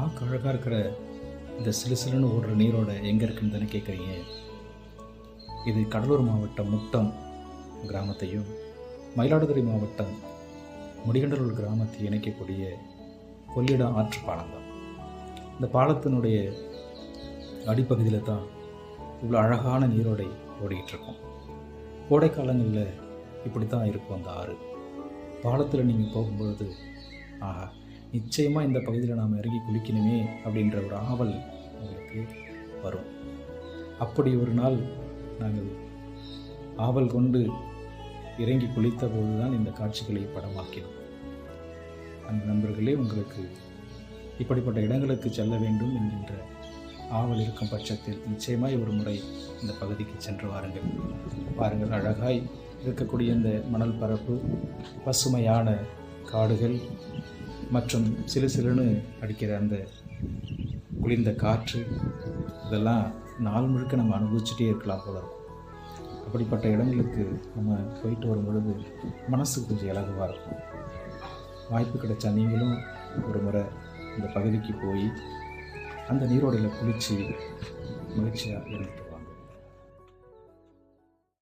பார்க்க அழகாக இருக்கிற இந்த சிலுசிலுன்னு ஓடுற நீரோட எங்கே இருக்குன்னு தானே கேட்குறீங்க இது கடலூர் மாவட்டம் முட்டம் கிராமத்தையும் மயிலாடுதுறை மாவட்டம் முடிகண்டலூர் கிராமத்தை இணைக்கக்கூடிய கொள்ளிடம் ஆற்று பாலம் தான். இந்த பாலத்தினுடைய அடிப்பகுதியில் தான் இவ்வளோ அழகான நீரோடை ஓடிக்கிட்டு இருக்கும். கோடை காலங்களில் இப்படி தான் இருக்கும் அந்த ஆறு. பாலத்தில் நீங்கள் போகும்பொழுது ஆஹா நிச்சயமாக இந்த பகுதியில் நாம் இறங்கி குளிக்கணுமே அப்படின்ற ஒரு ஆவல் உங்களுக்கு வரும். அப்படி ஒரு நாள் நாங்கள் ஆவல் கொண்டு இறங்கி குளித்த போது தான் இந்த காட்சிகளை படமாக்கினோம். அந்த நண்பர்களே உங்களுக்கு இப்படிப்பட்ட இடங்களுக்கு செல்ல வேண்டும் என்கின்ற ஆவல் இருக்கும் பட்சத்தில் நிச்சயமாய் ஒரு முறை இந்த பகுதிக்கு சென்று வாருங்கள். பாருங்கள் அழகாய் இருக்கக்கூடிய இந்த மணல் பரப்பு பசுமையான காடுகள் மற்றும் சிலு சிலுன்னு அடிக்கிற அந்த குளிர்ந்த காற்று இதெல்லாம் நாள் முழுக்க நம்ம அனுபவிச்சுட்டே இருக்கலாம் போல இருக்கும். அப்படிப்பட்ட இடங்களுக்கு நம்ம போயிட்டு வரும் பொழுது மனசுக்கு கொஞ்சம் இலகுவாக இருக்கும். வாய்ப்பு கிடைச்சா நீங்களும் ஒரு முறை இந்த பகுதிக்கு போய் அந்த நீரோடையில் குளித்து மகிழ்ச்சியாக இருந்துட்டு